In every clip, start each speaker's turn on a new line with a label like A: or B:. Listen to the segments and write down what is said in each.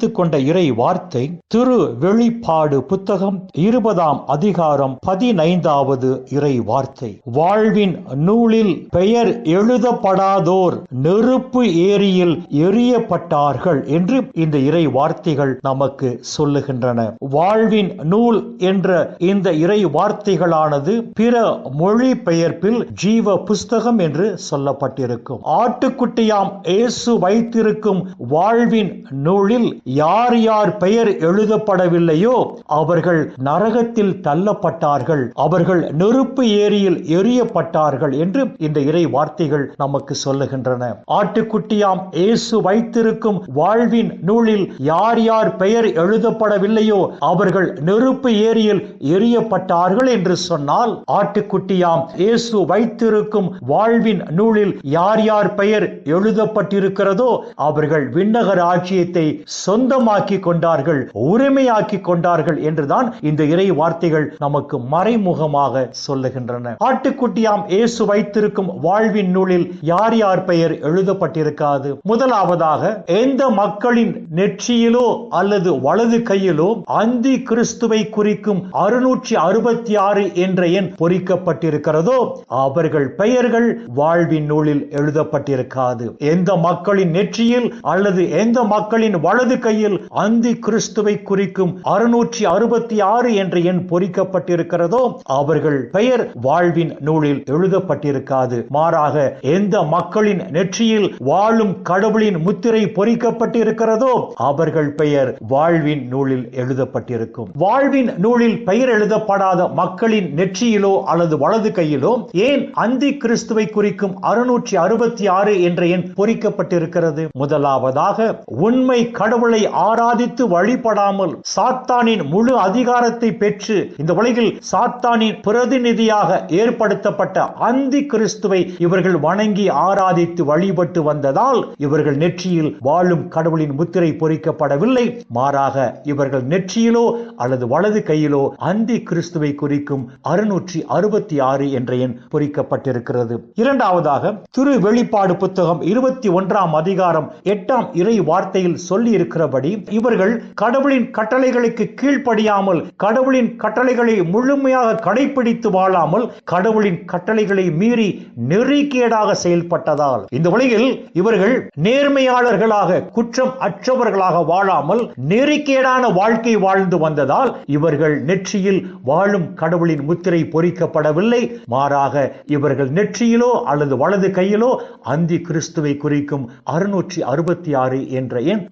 A: எடுத்துக்கொண்ட இறை வார்த்தை திரு வெளிப்பாடு புத்தகம் இருபதாம் அதிகாரம் பதினைந்தாவது இறை வார்த்தை வாழ்வின் நூலில் பெயர் எழுதப்படாதோர் நெருப்பு ஏரியில் எரியப்பட்டார்கள் என்று இந்த இறை வார்த்தைகள் நமக்கு சொல்லுகின்றன. வாழ்வின் நூல் என்ற இந்த இறை வார்த்தைகளானது பிற மொழி பெயர்ப்பில் ஜீவ புஸ்தகம் என்று சொல்லப்பட்டிருக்கும். ஆட்டுக்குட்டியாம் இயேசு வைத்திருக்கும் வாழ்வின் நூலில் யார் யார் பெயர் எழுதப்படவில்லையோ அவர்கள் நரகத்தில் தள்ளப்பட்டார்கள். அவர்கள் நெருப்பு ஏரியில் எரியப்பட்டார்கள் என்று இந்த இறை வார்த்தைகள் நமக்கு சொல்லுகின்றன. ஆட்டுக்குட்டியாம் இயேசு வைத்திருக்கும் வாழ்வின் நூலில் யார் யார் பெயர் எழுதப்படவில்லையோ அவர்கள் நெருப்பு ஏரியில் எரியப்பட்டார்கள் என்று சொன்னால் ஆட்டுக்குட்டியாம் இயேசு வைத்திருக்கும் வாழ்வின் நூலில் யார் யார் பெயர் எழுதப்பட்டிருக்கிறதோ அவர்கள் விண்ணகர் ஆட்சியத்தை சொ சொந்தமாக்கி கொண்டார்கள் உரிமையாக்கி கொண்டார்கள் என்றுதான் இந்த இறை வார்த்தைகள் நமக்கு மறைமுகமாக சொல்லுகின்றன. ஆட்டுக்குட்டியாம் இயேசு வைத்திருக்கும் வாழ்வின் நூலில் யார் யார் பெயர் எழுதப்பட்டிருக்காது? முதலாவதாக எந்த மக்களின் நெற்றியிலோ அல்லது வலது கையிலோ அந்தி கிறிஸ்துவை குறிக்கும் அறுநூற்றி அறுபத்தி ஆறு என்ற எண் பொறிக்கப்பட்டிருக்கிறதோ அவர்கள் பெயர்கள் வாழ்வின் நூலில் எழுதப்பட்டிருக்காது. எந்த மக்களின் நெற்றியில் அல்லது எந்த மக்களின் வலது கையில் அந்தி கிறிஸ்துவை குறிக்கும் அறுநூற்றி அறுபத்தி ஆறு என்ற எண் பொறிக்கப்பட்டிருக்கிறதோ அவர்கள் பெயர் வாழ்வின் நூலில் எழுதப்பட்டிருக்காது. மாறாக எந்த மக்களின் நெற்றியில் வாழும் கடவுளின் முத்திரை பொறிக்கப்பட்டிருக்கிறதோ அவர்கள் பெயர் வாழ்வின் நூலில் எழுதப்பட்டிருக்கும். வாழ்வின் நூலில் பெயர் எழுதப்படாத மக்களின் நெற்றியிலோ அல்லது வலது கையிலோ ஏன் அந்தி கிறிஸ்துவை குறிக்கும் அறுநூற்றி அறுபத்தி ஆறு என்ற எண் பொறிக்கப்பட்டிருக்கிறது? முதலாவதாக உண்மை கடவுள் ஆராதித்து வழிபடாமல் சாத்தானின் முழு அதிகாரத்தை பெற்று இந்த உலகில் சாத்தானின் பிரதிநிதியாக ஏற்படுத்தப்பட்ட அந்தி கிறிஸ்துவை இவர்கள் வணங்கி ஆராதித்து வழிபட்டு வந்ததால் இவர்கள் நெற்றியில் வாழும் கடவுளின் முத்திரை பொறிக்கப்படவில்லை. மாறாக இவர்கள் நெற்றியிலோ அல்லது வலது கையிலோ அந்தி கிறிஸ்துவை குறிக்கும் அறுநூற்றி அறுபத்தி ஆறு என்ற எண் பொறிக்கப்பட்டிருக்கிறது. இரண்டாவதாக திரு வெளிப்பாடு புத்தகம் இருபத்தி ஒன்றாம் அதிகாரம் எட்டாம் இறை வார்த்தையில் சொல்லி இருக்கிறபடி இவர்கள் கடவுளின் கட்டளைகளுக்கு கீழ்ப்படியாமல் கடவுளின் கட்டளைகளை முழுமையாக கடைபிடித்து வாழாமல் கடவுளின் கட்டளைகளை மீறி நெறிக்கேடாக செயல்பட்டதால் இந்த உலகில் இவர்கள் நேர்மையாளர்களாக குற்றம் அற்றவர்களாக வாழாமல் நெறிக்கேடான வாழ்க்கை வாழ்ந்து வந்ததால் இவர்கள் நெற்றியில் வாழும் கடவுளின் முத்திரை பொறிக்கப்படவில்லை. மாறாக இவர்கள் நெற்றியிலோ அல்லது வலது கையிலோ அந்தி கிறிஸ்துவை குறிக்கும் அறுநூற்றி அறுபத்தி ஆறு என்ற எண்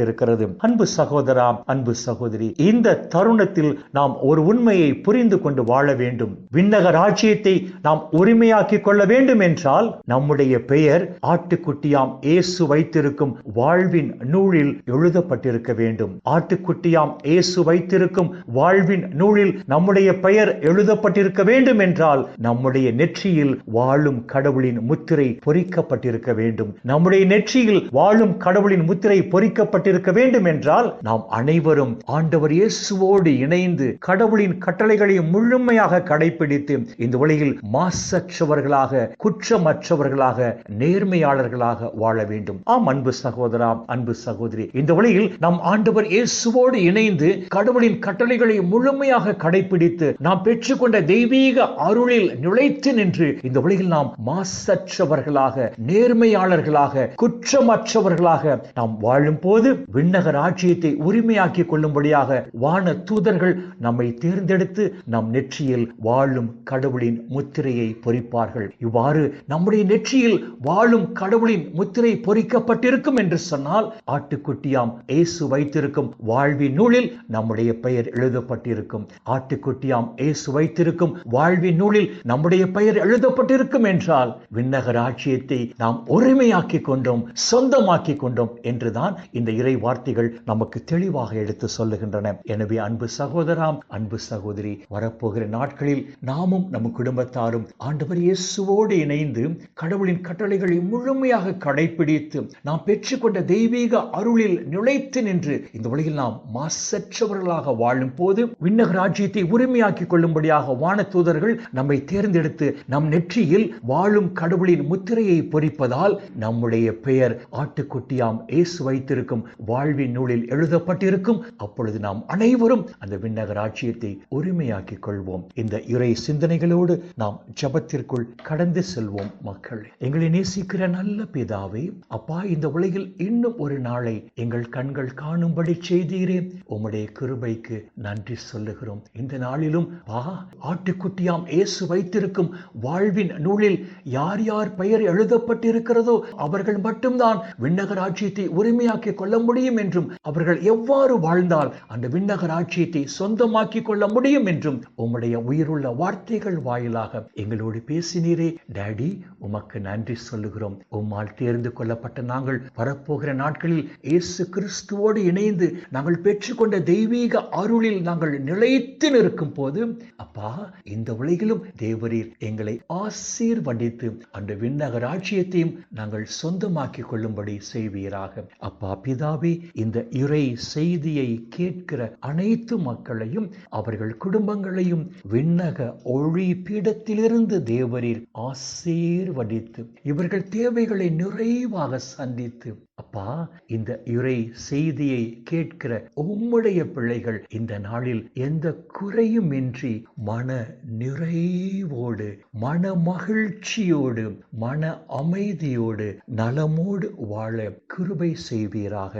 A: பொறிக்கப்பட்டிருக்கிறது அன்பு சகோதரா அன்பு சகோதரி இந்த தருணத்தில் நாம் ஒரு உண்மையை புரிந்து கொண்டு வாழ வேண்டும். விண்ணக ராஜ்யத்தை நாம் உரிமையாக்கிக் கொள்ள வேண்டும் என்றால் நம்முடைய பெயர் ஆட்டுக்குட்டியாம் இயேசு வைத்திருக்கும் வாழ்வின் நூலில் எழுதப்பட்டிருக்க வேண்டும். ஆட்டுக்குட்டியாம் இயேசு வைத்திருக்கும் வாழ்வின் நூலில் நம்முடைய பெயர் எழுதப்பட்டிருக்க வேண்டும் என்றால் நம்முடைய நெற்றியில் வாழும் கடவுளின் முத்திரை பொறிக்கப்பட்டிருக்க வேண்டும். நம்முடைய நெற்றியில் வாழும் கடவுளின் முத்திரை பொறிக்கப்பட்டு பொறிக்கப்பட்டிருக்க வேண்டும் என்றால் நாம் அனைவரும் ஆண்டவர் இயேசுவோடு இணைந்து கடவுளின் கட்டளைகளை முழுமையாக கடைபிடித்து இந்த உலகில் மாசற்றவர்களாக குற்றமற்றவர்களாக நேர்மையாளர்களாக வாழ வேண்டும். ஆம் அன்பு சகோதரா அன்பு சகோதரி. இந்த உலகில் நாம் ஆண்டவர் இயேசுவோடு இணைந்து கடவுளின் கட்டளைகளை முழுமையாக கடைபிடித்து நாம் பெற்றுக்கொண்ட தெய்வீக அருளில் நுழைத்து நின்று இந்த உலகில் நாம் மாசற்றவர்களாக நேர்மையாளர்களாக குற்றமற்றவர்களாக நாம் வாழும் போது விண்ணக ராஜ்யத்தை உரிமையாக்கிக் கொள்ளும்படியாக வான தூதர்கள் நம்மை தேர்ந்தெடுத்து நம் நெற்றியில் வாழும் கடவுளின் முத்திரையை பொறிப்பார்கள். இவ்வாறு நம்முடைய நெற்றியில் வாழும் கடவுளின் முத்திரை பொறிக்கப்பட்டிருக்கும் என்று சொன்னால் ஆட்டுக்குட்டியாம் ஏசு வைத்திருக்கும் வாழ்வின் நூலில் நம்முடைய பெயர் எழுதப்பட்டிருக்கும். ஆட்டுக்குட்டியாம் ஏசு வைத்திருக்கும் வாழ்வின் நூலில் நம்முடைய பெயர் எழுதப்பட்டிருக்கும் என்றால் விண்ணக ராஜ்யத்தை நாம் உரிமையாக்கிக் கொண்டோம் சொந்தமாக்கிக் கொண்டோம் என்றுதான் இந்த இறை இறை வார்த்தைகள் நமக்கு தெளிவாக எடுத்து சொல்லுகின்றன. எனவே அன்பு சகோதராம் அன்பு சகோதரி வரப்போகிற நாட்களில் நாமும் நம் குடும்பத்தாரும் ஆண்டவர் இயேசுவோடு இணைந்து கடவுளின் கட்டளைகளை முழுமையாக கடைபிடித்து நாம் பெற்றுக்கொண்ட தெய்வீக அருளில் நிலைத்து நின்று இந்த உலகில் நாம் மாசற்றவர்களாக வாழும் போது விண்ணக ராஜ்யத்தை உரிமையாக்கிக் கொள்ளும்படியாக வான தூதர்கள் நம்மை தேர்ந்தெடுத்து நம் நெற்றியில் வாழும் கடவுளின் முத்திரையை பொறிப்பதால் நம்முடைய பெயர் ஆட்டுக்குட்டியாம் இயேசு வைத்திருக்கும் வாழ்வின் நூலில் எழுதப்பட்டிருக்கும். அப்பொழுது நாம் அனைவரும் அந்த விண்ணக ராஜ்யத்தை உரிமையாக்கிக் கொள்வோம். இந்த இறை சிந்தனைகளோடு நாம் ஜபத்திற்குள் கடந்து செல்வோம் மக்கள். எங்களை நேசிக்கிற நல்ல பிதாவே அப்பா இந்த உலகில் இன்னும் ஒரு நாளை எங்கள் கண்கள் காணும்படி செய்தீரே. உம்முடைய கிருபைக்கு நன்றி சொல்லுகிறோம். இந்த நாளிலும் வா ஆட்டுக்குட்டியாம் இயேசு வைத்திருக்கும் வாழ்வின் நூலில் யார் யார் பெயர் எழுதப்பட்டிருக்கிறதோ அவர்கள் மட்டும்தான் விண்ணகராட்சியத்தை உரிமையாக்கிக் கொள்ள முடியும் என்றும் அவர்கள் எவ்வாறு வாழ்ந்தால் அந்த விண்ணக ராஜ்யத்தை சொந்தமாக்கிக் கொள்ள முடியும் என்றும் உம்முடைய உயிருள்ள வார்த்தைகள் வாயிலாக எங்களோடு பேசினீரே. டேடி உமக்கு நன்றி சொல்லுகிறோம். உம்மால் தேர்ந்து கொள்ளப்பட்ட நாங்கள் வரப்போகிற நாட்களில் இயேசு கிறிஸ்துவோடு இணைந்து நாங்கள் பெற்றுக்கொண்ட தெய்வீக அருளில் நாங்கள் நிலைத்து நிற்கும் போது அப்பா இந்த உலகிலும் தேவரீர் எங்களை ஆசீர்வதித்து அந்த விண்ணக ராஜ்யத்தையும் நாங்கள் சொந்தமாக்கிக் கொள்ளும்படி செய்வீராக. அப்பா பிதா பிதாவே இந்த இறை செய்தியை கேட்கிற அனைத்து மக்களையும் அவர்கள் குடும்பங்களையும் விண்ணக ஒளி பீடத்திலிருந்து தேவரீர் ஆசீர்வதித்து இவர்கள் தேவைகளை நிறைவாக சந்தித்து அப்பா இந்த இறை செய்தியை கேட்கிற உம்முடைய பிள்ளைகள் இந்த நாளில் எந்த குறையும் இன்றி மன நிறைவோடு மன மகிழ்ச்சியோடு மன அமைதியோடு நலமோடு வாழ கிருபை செய்வீராக.